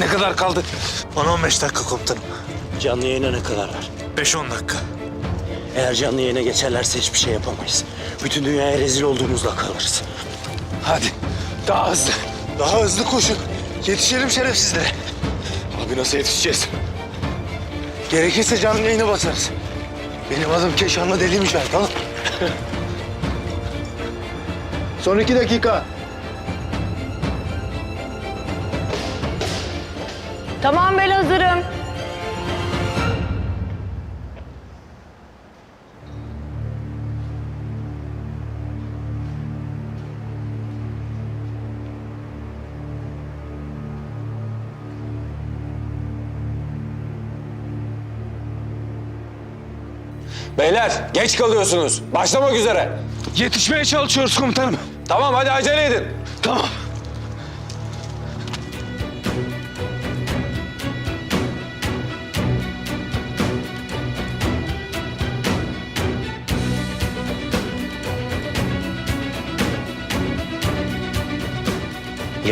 Ne kadar kaldı? 10-15 dakika komutanım. Canlı yayına ne kadar var? 5-10 dakika. Eğer canlı yayına geçerlerse hiçbir şey yapamayız. Bütün dünyaya rezil olduğumuzda kalırız. Hadi. Daha hızlı. Daha hızlı koşun. Yetişelim şerefsizlere. Abi nasıl yetişeceğiz? Gerekirse canlı yayına basarız. Benim adım Keşanlı Deliymiş ben tamam. Son iki dakika. Tamam ben hazırım. Beyler geç kalıyorsunuz. Başlamak üzere. Yetişmeye çalışıyoruz komutanım. Tamam hadi acele edin. Tamam.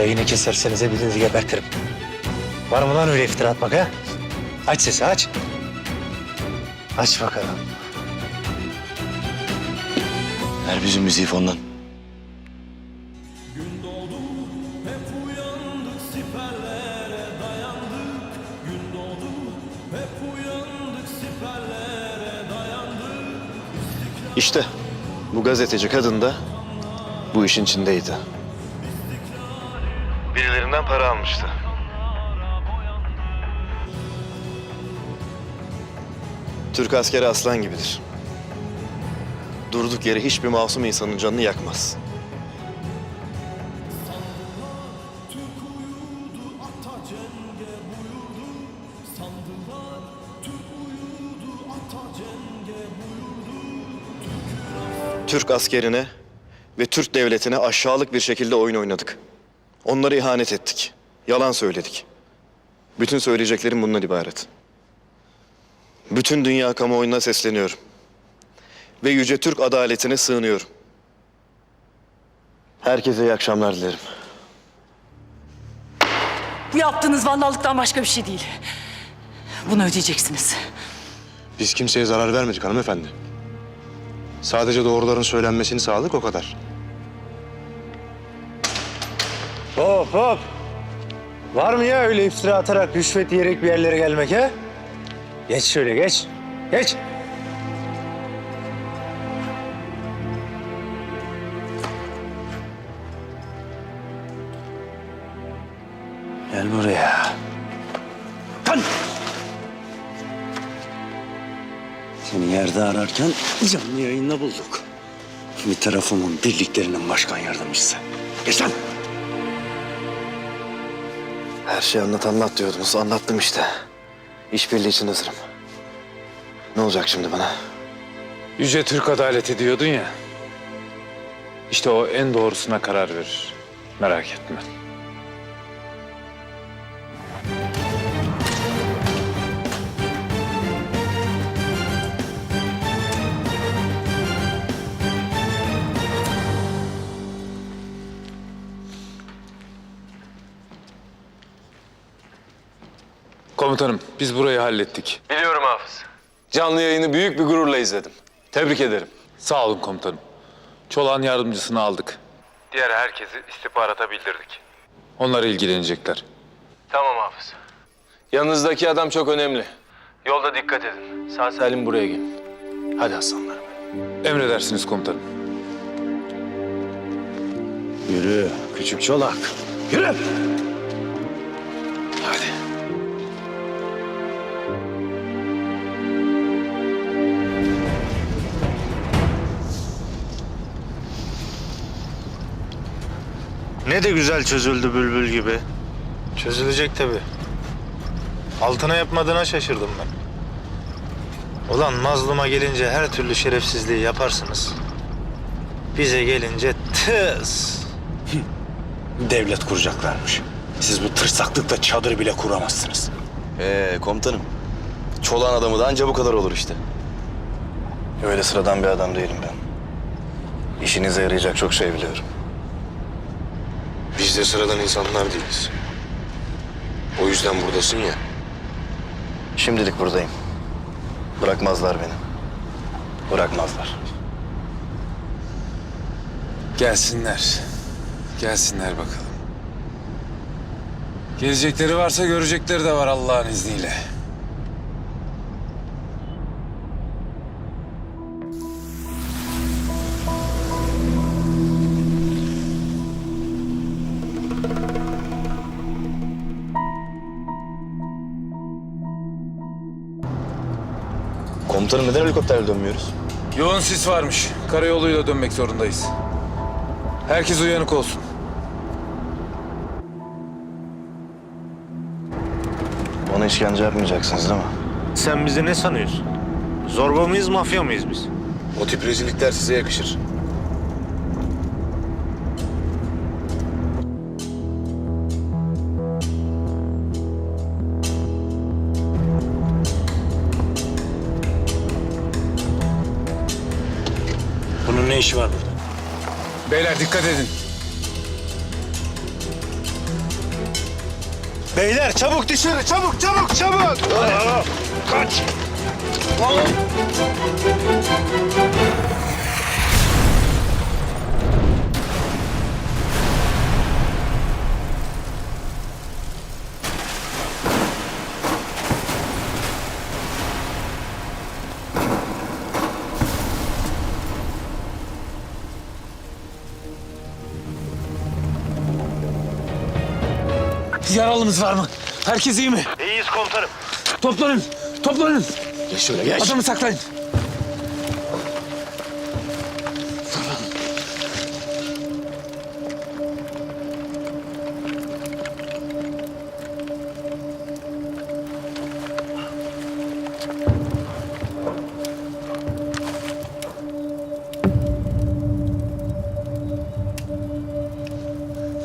Yayını keserseniz hepinizi gebertirim. Var mı lan öyle iftira atmak ha? Aç sesi aç. Aç bakalım. Ver bizim müziği fondan. İşte bu gazeteci kadın da bu işin içindeydi. Birilerinden para almıştı. Türk askeri aslan gibidir. Durduk yere hiçbir masum insanın canını yakmaz. Türk askerine ve Türk devletine aşağılık bir şekilde oyun oynadık. Onlara ihanet ettik. Yalan söyledik. Bütün söyleyeceklerim bundan ibaret. Bütün dünya kamuoyuna sesleniyorum. Ve yüce Türk adaletine sığınıyorum. Herkese iyi akşamlar dilerim. Bu yaptığınız vandallıktan başka bir şey değil. Bunu ödeyeceksiniz. Biz kimseye zarar vermedik hanımefendi. Sadece doğruların söylenmesini sağladık o kadar. Hop hop. Var mı ya öyle iftira atarak rüşvet yiyerek bir yerlere gelmek ha? Geç şöyle geç. Geç. Gel buraya. Lan! Seni yerde ararken canlı yayında bulduk. Bir tarafımın birliklerinin başkan yardımcısı. Geç lan! Her şeyi anlat anlat diyordunuz. Anlattım işte. İşbirliği için hazırım. Ne olacak şimdi bana? Yüce Türk adaleti diyordun ya. İşte o en doğrusuna karar verir. Merak etme. Komutanım biz burayı hallettik. Biliyorum Hafız. Canlı yayını büyük bir gururla izledim. Tebrik ederim. Sağ olun komutanım. Çolak'ın yardımcısını aldık. Diğer herkesi istihbarata bildirdik. Onlar ilgilenecekler. Tamam Hafız. Yanınızdaki adam çok önemli. Yolda dikkat edin. Sağ salim buraya gelin. Hadi aslanlarım. Emredersiniz komutanım. Yürü küçük çolak. Yürü! Ne de güzel çözüldü bülbül gibi. Çözülecek tabii. Altına yapmadığına şaşırdım ben. Ulan mazluma gelince her türlü şerefsizliği yaparsınız. Bize gelince tıs. Devlet kuracaklarmış. Siz bu tırsaklıkla çadır bile kuramazsınız. Ee komutanım. Çolağın adamı da anca bu kadar olur işte. Öyle sıradan bir adam değilim ben. İşinize yarayacak çok şey biliyorum. Biz de sıradan insanlar değiliz. O yüzden buradasın ya. Şimdilik buradayım. Bırakmazlar beni. Bırakmazlar. Gelsinler. Gelsinler bakalım. Gelecekleri varsa görecekleri de var Allah'ın izniyle. Komutanım neden helikopterle dönmüyoruz? Yoğun sis varmış. Karayoluyla dönmek zorundayız. Herkes uyanık olsun. Bana işkence yapmayacaksınız değil mi? Sen bizi ne sanıyorsun? Zorba mıyız, mafya mıyız biz? O tip rezillikler size yakışır. İşi var burada? Beyler dikkat edin. Beyler çabuk dışarı, çabuk, çabuk, çabuk! Kaç! Yaralımız var mı? Herkes iyi mi? İyiyiz komutanım. Toplanın. Toplanın. Geç şöyle geç. Adamı saklayın.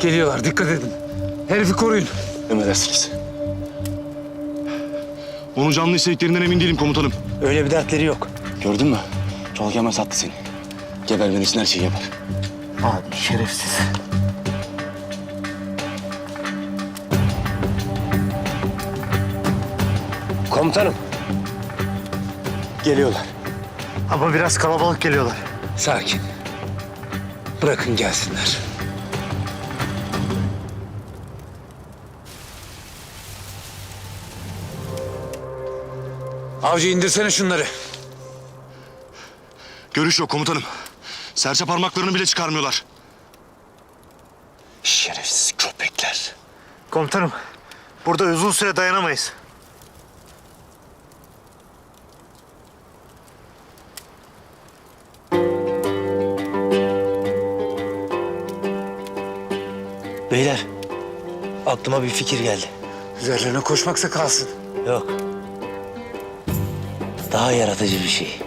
Geliyorlar. Dikkat edin. Herifi koruyun. Emredersiniz. Onu canlı istediklerinden emin değilim komutanım. Öyle bir dertleri yok. Gördün mü? Çolak hemen sattı seni. Gebermen için her şeyi yapar. Abi şerefsiz. Komutanım. Geliyorlar. Ama biraz kalabalık geliyorlar. Sakin. Bırakın gelsinler. Avcı indirsene şunları. Görüş yok komutanım. Serçe parmaklarını bile çıkarmıyorlar. Şerefsiz köpekler. Komutanım, burada uzun süre dayanamayız. Beyler, aklıma bir fikir geldi. Üzerlerine koşmaksa kalsın. Yok. Daha yaratıcı bir şey.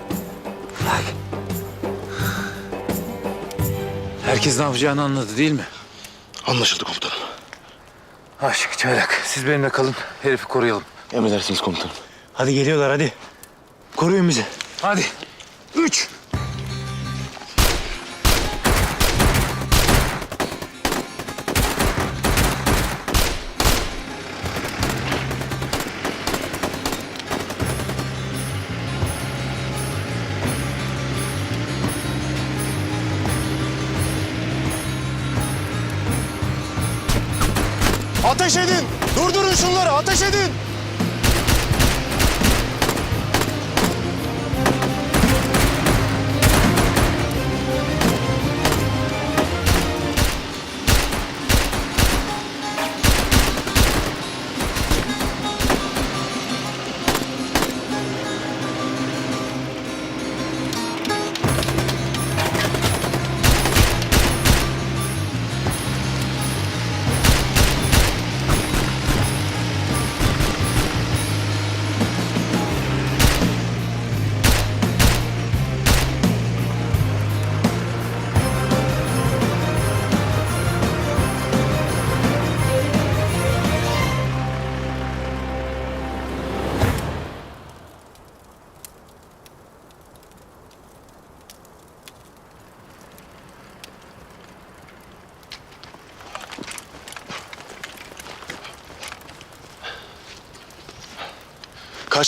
Herkes ne yapacağını anladı değil mi? Anlaşıldı komutanım. Aşık çaylak. Siz benimle kalın. Herifi koruyalım. Emredersiniz komutanım. Hadi geliyorlar hadi. Koruyun bizi. Hadi. Üç. Ateş edin! Durdurun şunları! Ateş edin!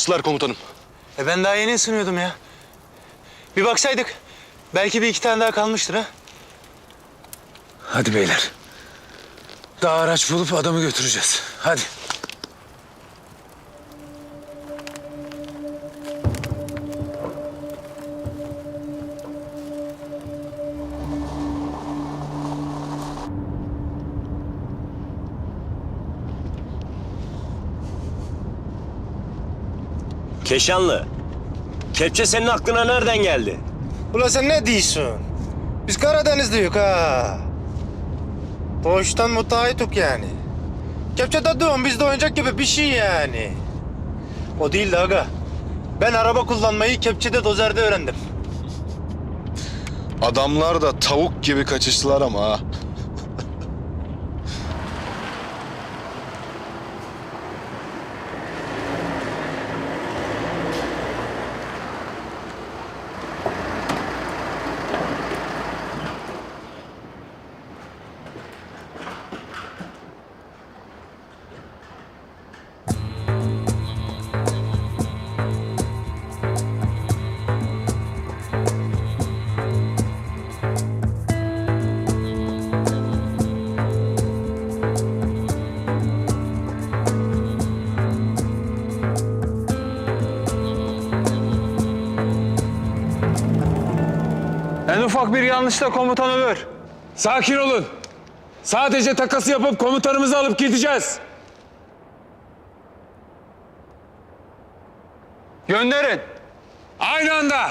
Kaçtılar komutanım. E ben daha yeni ısınıyordum ya. Bir baksaydık. Belki bir iki tane daha kalmıştır ha. Hadi beyler. Daha araç bulup adamı götüreceğiz. Hadi. Keşanlı. Kepçe senin aklına nereden geldi? Ulan sen ne diyorsun? Biz Karadenizliyiz ha. Doğuştan müteahhitik yani. Kepçe de diyorum bizde oyuncak gibi bir şey yani. O değil de aga. Ben araba kullanmayı kepçede dozerde öğrendim. Adamlar da tavuk gibi kaçıştılar ama ha. Ufak bir yanlışta komutan ölür. Sakin olun. Sadece takası yapıp komutanımızı alıp gideceğiz. Gönderin. Aynı anda.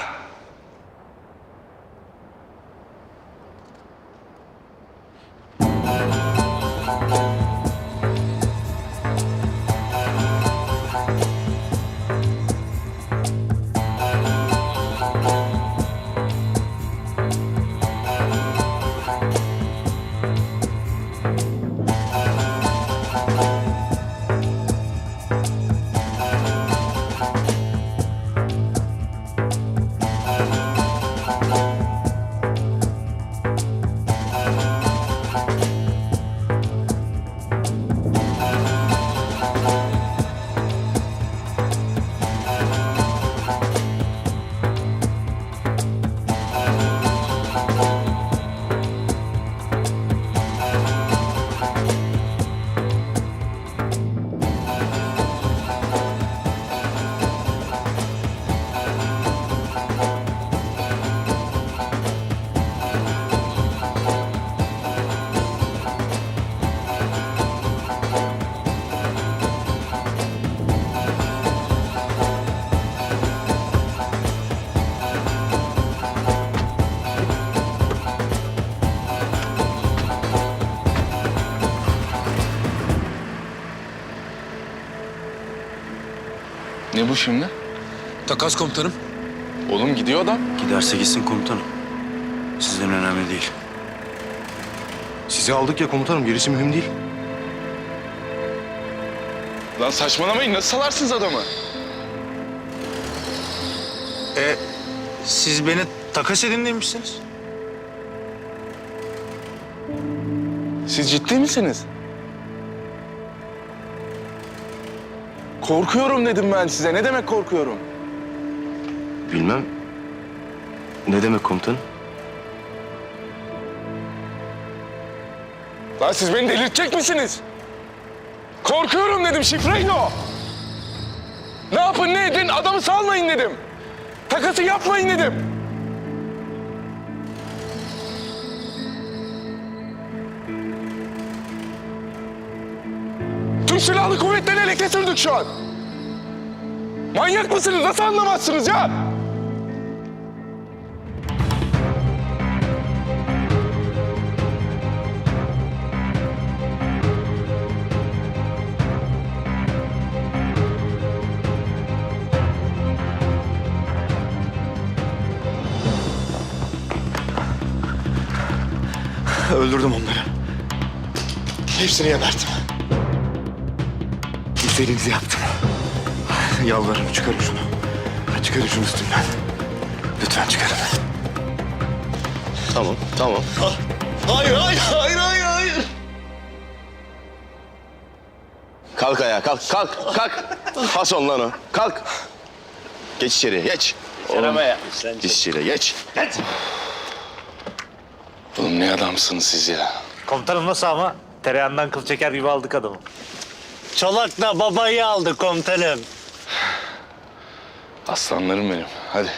Ne bu şimdi? Takas komutanım. Oğlum gidiyor adam. Giderse gitsin komutanım. Sizden önemli değil. Sizi aldık ya komutanım. Gerisi mühim değil. Lan saçmalamayın. Nasıl salarsınız adamı? E siz beni takas edin demişsiniz. Siz ciddi misiniz? Korkuyorum dedim ben size. Ne demek korkuyorum? Bilmem. Ne demek komutanım? Lan siz beni delirtecek misiniz? Korkuyorum dedim. Şifreyin o. Ne yapın ne edin adamı salmayın dedim. Takası yapmayın dedim. Türk Silahlı Kuvvetleri'ni ele geçirdik şu an. Manyak mısınız? Nasıl anlamazsınız ya? Öldürdüm onları. Hepsini gebertim. İstediğinizi yaptım. Yalvarırım çıkarın şunu. Çıkarın şunu üstümden. Lütfen çıkarın. Tamam, tamam. Hayır, hayır, hayır, hayır, hayır. Kalk Kalk ayağa kalk kalk kalk. Fason lan o. Kalk. Geç içeriye geç. Sen Geç içeriye geç. Oğlum ne adamsınız siz ya. Komutanım nasıl ama? Tereyağından kıl çeker gibi aldık adamı. Çolak'la babayı aldı komutanım. Aslanlarım benim. Hadi.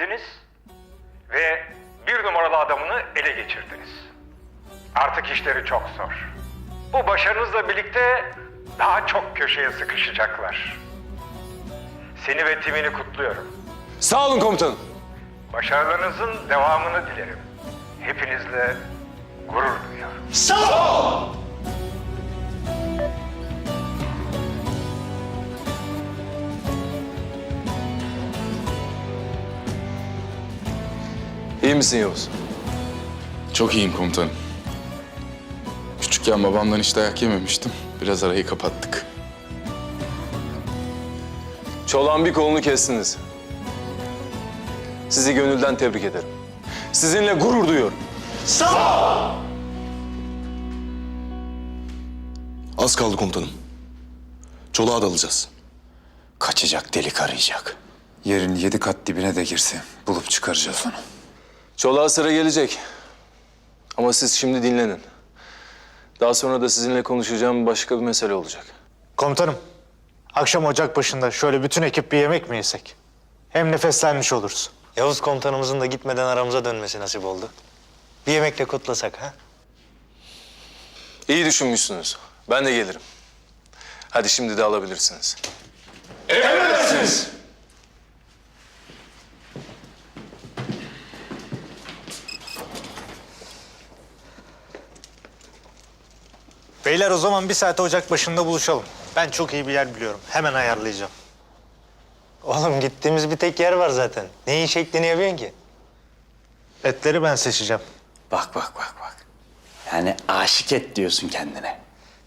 Engellediniz ve bir numaralı adamını ele geçirdiniz. Artık işleri çok zor. Bu başarınızla birlikte daha çok köşeye sıkışacaklar. Seni ve timini kutluyorum. Sağ olun komutanım. Başarılarınızın devamını dilerim. Hepinizle gurur duyuyorum. İyi misin Yavuz? Çok iyiyim komutanım. Küçükken babamdan hiç dayak yememiştim. Biraz arayı kapattık. Çolağın bir kolunu kestiniz. Sizi gönülden tebrik ederim. Sizinle gurur duyuyorum. Az kaldı komutanım. Çoluğa dalacağız. Kaçacak delik arayacak. Yerin yedi kat dibine de girse bulup çıkaracağız onu. Çoluğa sıra gelecek. Ama siz şimdi dinlenin. Daha sonra da sizinle konuşacağım başka bir mesele olacak. Komutanım, akşam ocak başında şöyle bütün ekip bir yemek mi yesek? Hem nefeslenmiş oluruz. Yavuz komutanımızın da gitmeden aramıza dönmesi nasip oldu. Bir yemekle kutlasak ha? İyi düşünmüşsünüz. Ben de gelirim. Hadi şimdi de alabilirsiniz. Beyler o zaman bir saate ocak başında buluşalım. Ben çok iyi bir yer biliyorum. Hemen ayarlayacağım. Oğlum gittiğimiz bir tek yer var zaten. Neyin şeklini yapıyorsun ki? Etleri ben seçeceğim. Bak bak bak bak. Yani aşık et diyorsun kendine.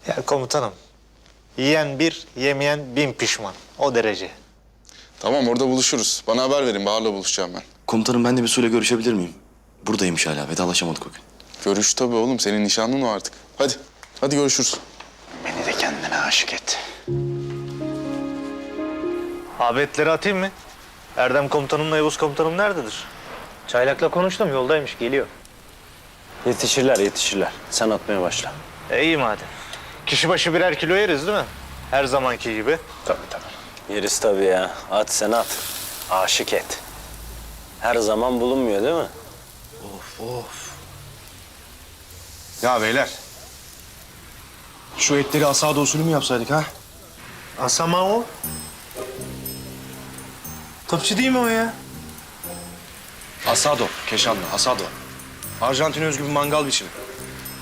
Ya komutanım, yiyen bir, yemeyen bin pişman. O derece. Tamam orada buluşuruz. Bana haber verin. Bahar'la buluşacağım ben. Komutanım ben de bir suyla görüşebilir miyim? Buradaymış hala vedalaşamadık o gün. Görüş tabii oğlum. Senin nişanlın o artık. Hadi. Hadi görüşürüz. Beni de kendine aşık et. Abi etleri atayım mı? Erdem komutanımla Yavuz komutanım nerededir? Çaylak'la konuştum yoldaymış geliyor. Yetişirler yetişirler. Sen atmaya başla. E iyi madem. Kişi başı birer kilo yeriz değil mi? Her zamanki gibi. Tabii tabii. Yeriz tabii ya. At sen at. Aşık et. Her zaman bulunmuyor değil mi? Ya beyler. Şu etleri asado usulü mü yapsaydık ha? Asama o. Topçu değil mi o ya? Asado, keşanlı, asado. Arjantin özgü bir mangal biçimi.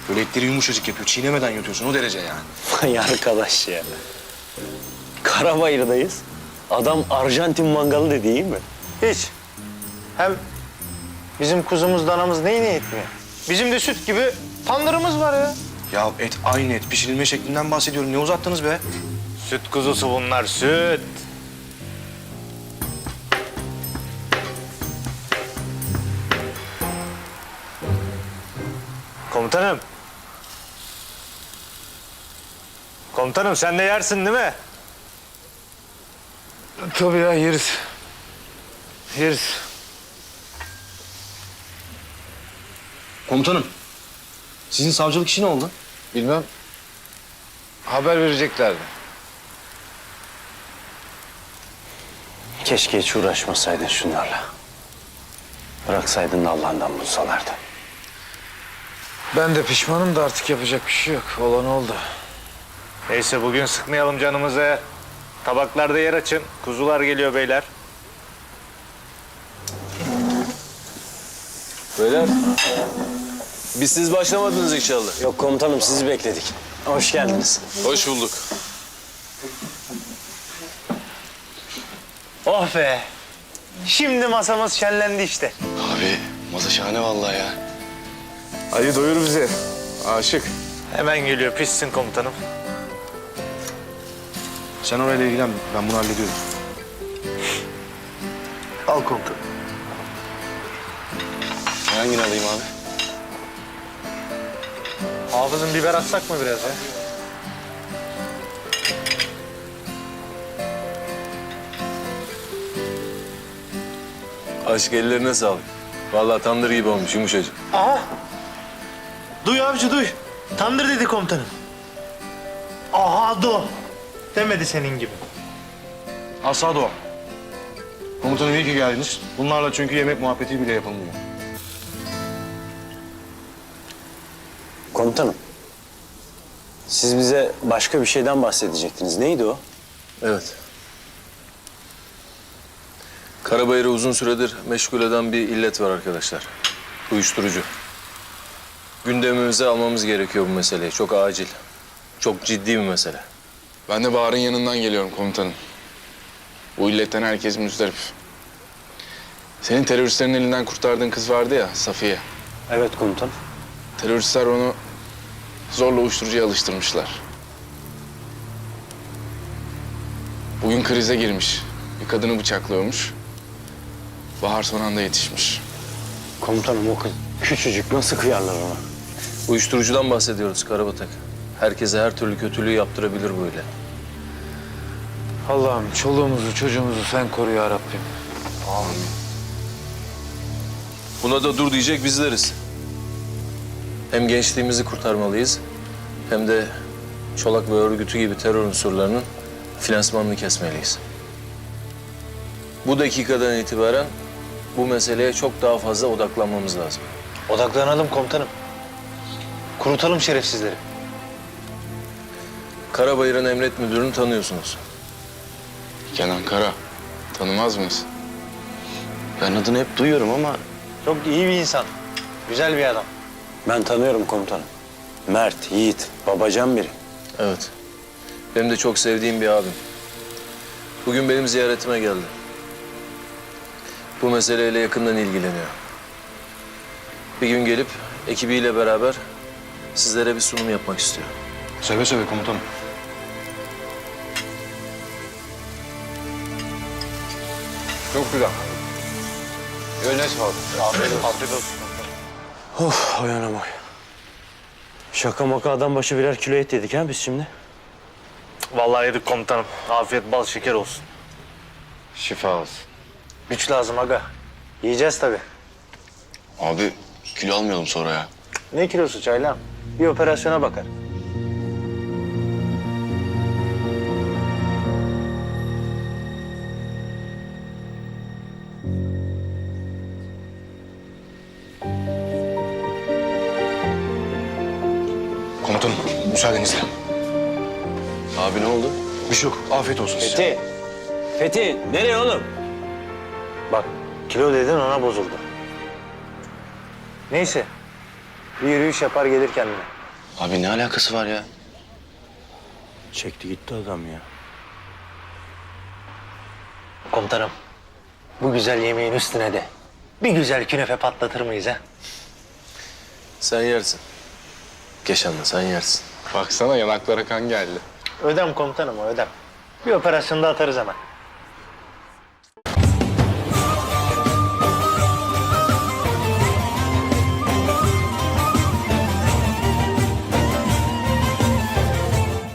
Böyle etleri yumuşacık yapıyor. Çiğnemeden yutuyorsun o derece yani. Vay arkadaş ya. Karabayır'dayız. Adam Arjantin mangalı dedi iyi mi? Hiç. Hem bizim kuzumuz danamız neyini etmiyor? Bizim de süt gibi tandırımız var ya. Ya et aynı et. Pişirilme şeklinden bahsediyorum. Ne uzattınız be? Süt kuzusu bunlar süt. Komutanım. Komutanım sen de yersin değil mi? Tabii ya yeriz. Yeriz. Komutanım. Sizin savcılık işi ne oldu? Bilmem. Haber vereceklerdi. Keşke hiç uğraşmasaydın şunlarla. Bıraksaydın da Allah'ından bulsalardı. Ben de pişmanım da artık yapacak bir şey yok. Olan oldu. Neyse bugün sıkmayalım canımızı. Tabaklarda yer açın. Kuzular geliyor beyler. Beyler. Biz siz başlamadınız inşallah. Yok komutanım sizi bekledik. Hoş geldiniz. Hoş bulduk. Oh be. Şimdi masamız şenlendi işte. Abi masa şahane vallahi ya. Hadi doyur bizi. Aşık. Hemen geliyor pişsin komutanım. Sen orayla ilgilen. Ben bunu hallediyorum. Al komutanım. Hangini alayım abi? Hafızın biber atsak mı biraz ya? Aşk ellerine sağlık. Vallahi tandır gibi olmuş yumuşacık. Aha. Duy avcı duy. Tandır dedi komutanım. Aha do. Demedi senin gibi. Asado. Komutanım iyi ki geldiniz. Bunlarla çünkü yemek muhabbeti bile yapılmıyor. Komutanım. Siz bize başka bir şeyden bahsedecektiniz. Neydi o? Evet. Karabayır'ı uzun süredir meşgul eden bir illet var arkadaşlar. Uyuşturucu. Gündemimize almamız gerekiyor bu meseleyi. Çok acil. Çok ciddi bir mesele. Ben de Bahar'ın yanından geliyorum komutanım. Bu illetten herkes müzdarip. Senin teröristlerin elinden kurtardığın kız vardı ya Safiye. Evet komutanım. Teröristler onu zorla uyuşturucuya alıştırmışlar. Bugün krize girmiş. Bir kadını bıçaklıyormuş. Bahar son anda yetişmiş. Komutanım o kız küçücük nasıl kıyarlar ona? Uyuşturucudan bahsediyoruz Karabatak. Herkese her türlü kötülüğü yaptırabilir böyle. Allah'ım çoluğumuzu çocuğumuzu sen koru ya Rabbim. Buna da dur diyecek bizleriz. Hem gençliğimizi kurtarmalıyız hem de Çolak ve örgütü gibi terör unsurlarının finansmanını kesmeliyiz. Bu dakikadan itibaren bu meseleye çok daha fazla odaklanmamız lazım. Odaklanalım komutanım. Kurutalım şerefsizleri. Karabayır'ın emret müdürünü tanıyorsunuz. Kenan Kara. Tanımaz mıyız? Ben adını hep duyuyorum ama çok iyi bir insan. Güzel bir adam. Ben tanıyorum komutanım. Mert, yiğit, babacan biri. Evet. Benim de çok sevdiğim bir abim. Bugün benim ziyaretime geldi. Bu meseleyle yakından ilgileniyor. Bir gün gelip ekibiyle beraber sizlere bir sunum yapmak istiyor. Seve seve komutanım. Çok güzel. Eline sağlık. Afiyet olsun. Of o yana boy. Şaka maka adam başı birer kilo et yedik ha biz şimdi. Vallahi yedik komutanım. Afiyet bal şeker olsun. Şifa olsun. Güç lazım aga. Yiyeceğiz tabii. Abi kilo almayalım sonra ya. Ne kilosu çaylan? Bir operasyona bakar. Komutanım müsaadenizle. Abi ne oldu? Bir şey yok. Afiyet olsun size. Fethi. Fethi nereye oğlum? Bak kilo dedin ona bozuldu. Neyse. Bir yürüyüş yapar gelir kendine. Abi ne alakası var ya? Çekti gitti adam ya. Komutanım, bu güzel yemeğin üstüne de bir güzel künefe patlatır mıyız ha? Sen yersin. Keşanlı sen yersin. Baksana yanaklara kan geldi. Ödem komutanım o ödem. Bir operasyonda atarız hemen.